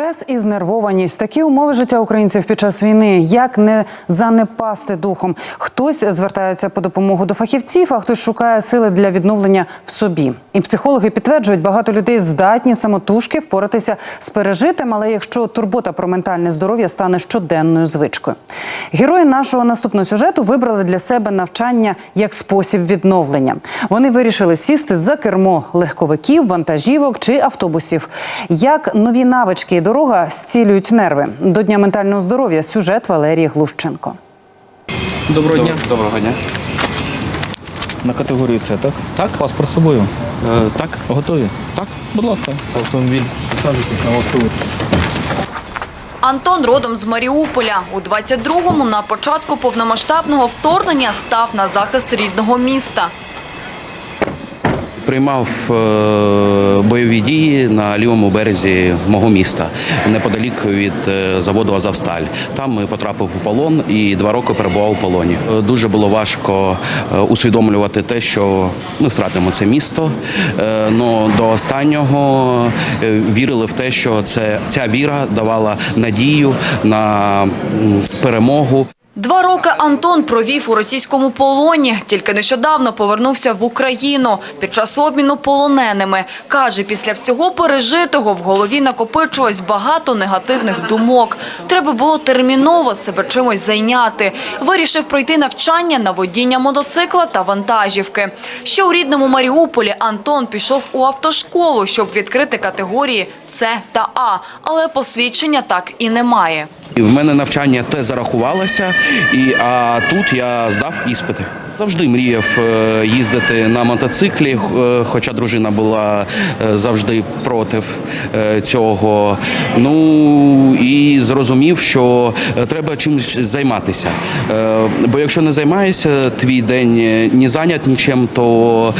Стрес і знервованість такі умови життя українців під час війни. Як не занепасти духом? Хтось звертається по допомогу до фахівців, а хтось шукає сили для відновлення в собі. І психологи підтверджують, багато людей здатні самотужки впоратися з пережитим, але якщо турбота про ментальне здоров'я стане щоденною звичкою. Герої нашого наступного сюжету вибрали для себе навчання як спосіб відновлення. Вони вирішили сісти за кермо легковиків, вантажівок чи автобусів. Як нові навички і дорога зцілюють нерви. До Дня ментального здоров'я сюжет Валерії Глущенко. Доброго дня. Доброго дня. На категорію С, так? Так. Паспорт з собою. Е, так, Готові? так. Будь ласка, автомобіль. Присаджуйтесь на автомобіль. Антон родом з Маріуполя. У 22-му на початку повномасштабного вторгнення став на захист рідного міста. Приймав е, бойові дії на лівому березі мого міста, неподалік від е, заводу Азовсталь. Там ми потрапив у полон і два роки перебував у полоні. Е, Дуже було важко е, усвідомлювати те, що ми втратимо це місто. але до останнього е, вірили в те, що це ця віра давала надію на перемогу. Два роки Антон провів у російському полоні. Тільки нещодавно повернувся в Україну під час обміну полоненими. Каже, після всього пережитого в голові накопичилось багато негативних думок. Треба було терміново себе чимось зайняти. Вирішив пройти навчання на водіння мотоцикла та вантажівки. Ще у рідному Маріуполі Антон пішов у автошколу, щоб відкрити категорії С та А, але посвідчення так і немає. В мене навчання те зарахувалося, і а тут я здав іспити. Завжди мріяв е, їздити на мотоциклі, е, хоча дружина була е, завжди проти цього. Ну і зрозумів, що треба чимось займатися. Бо якщо не займаєшся, твій день не зайнят нічим, то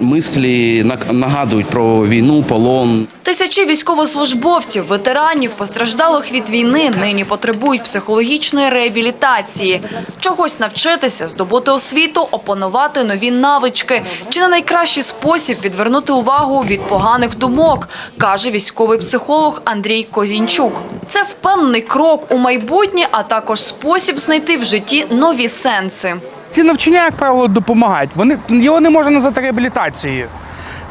мислі нагадують про війну, полон. Тисячі військовослужбовців, ветеранів, постраждалих від війни нині потребують психологічної реабілітації. Чогось навчитися, здобути освіту, опанувати нові навички. Чи не найкращий спосіб відвернути увагу від поганих думок, каже військовий психолог Андрій Козінчук. Це впевнений крок у майбутнє, а також спосіб знайти в житті нові сенси. Ці навчання, як правило, допомагають. Вони його не можна назвати реабілітацією.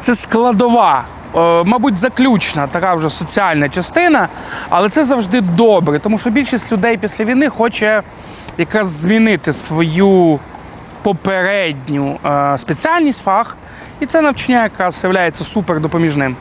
Це складова, е, мабуть, заключна така вже соціальна частина, але це завжди добре, тому що більшість людей після війни хоче якраз змінити свою попередню е, спеціальність, фах, і це навчання якраз є супер допоміжним.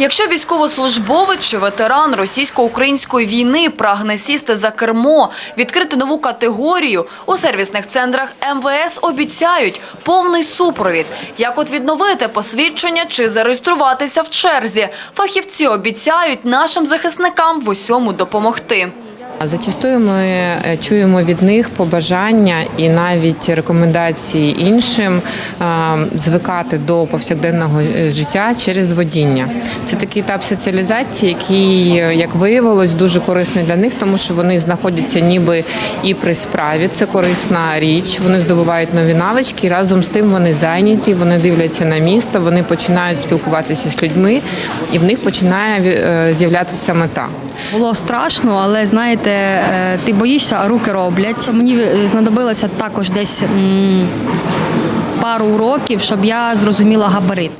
Якщо військовослужбовець чи ветеран російсько-української війни прагне сісти за кермо, відкрити нову категорію, у сервісних центрах МВС обіцяють повний супровід. Як от відновити посвідчення чи зареєструватися в черзі. Фахівці обіцяють нашим захисникам в усьому допомогти. Зачастую ми е, чуємо від них побажання і навіть рекомендації іншим е, звикати до повсякденного е, життя через водіння. Це такий етап соціалізації, який, як виявилось, дуже корисний для них, тому що вони знаходяться ніби і при справі. Це корисна річ. Вони здобувають нові навички. Разом з тим вони зайняті, вони дивляться на місто, вони починають спілкуватися з людьми, і в них починає з'являтися мета. Було страшно, але знаєте, е, ти боїшся, а руки роблять. Мені е, знадобилося також десь пару уроків, щоб я зрозуміла габарит.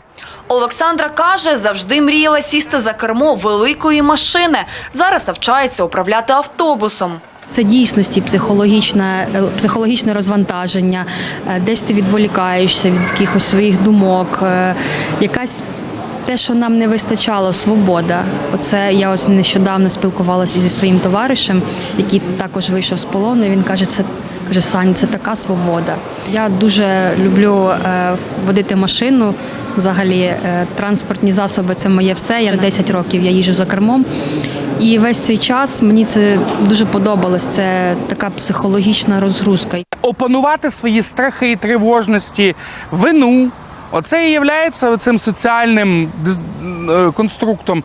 Олександра каже, завжди мріяла сісти за кермо великої машини. Зараз навчається управляти автобусом. Це дійсності психологічне, е, психологічне розвантаження, десь ти відволікаєшся від якихось своїх думок, якась те, що нам не вистачало, свобода. Оце я ось нещодавно спілкувалася зі своїм товаришем, який також вийшов з полону. Він каже, це каже, Сань, це така свобода. Я дуже люблю е, водити машину. Взагалі, е, транспортні засоби це моє все. Я 10 років я їжджу за кермом. І весь цей час мені це дуже подобалось. Це така психологічна розгрузка. опанувати свої страхи, і тривожності, вину. Оце і є цим соціальним е, конструктом.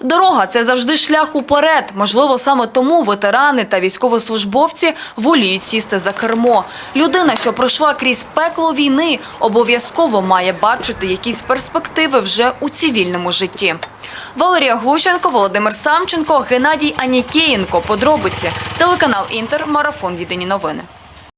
Дорога – це завжди шлях уперед. Можливо, саме тому ветерани та військовослужбовці воліють сісти за кермо. Людина, що пройшла крізь пекло війни, обов'язково має бачити якісь перспективи вже у цивільному житті. Валерія Глущенко, Володимир Самченко, Геннадій Анікієнко. Подробиці. Телеканал «Інтер». Марафон. Єдині новини.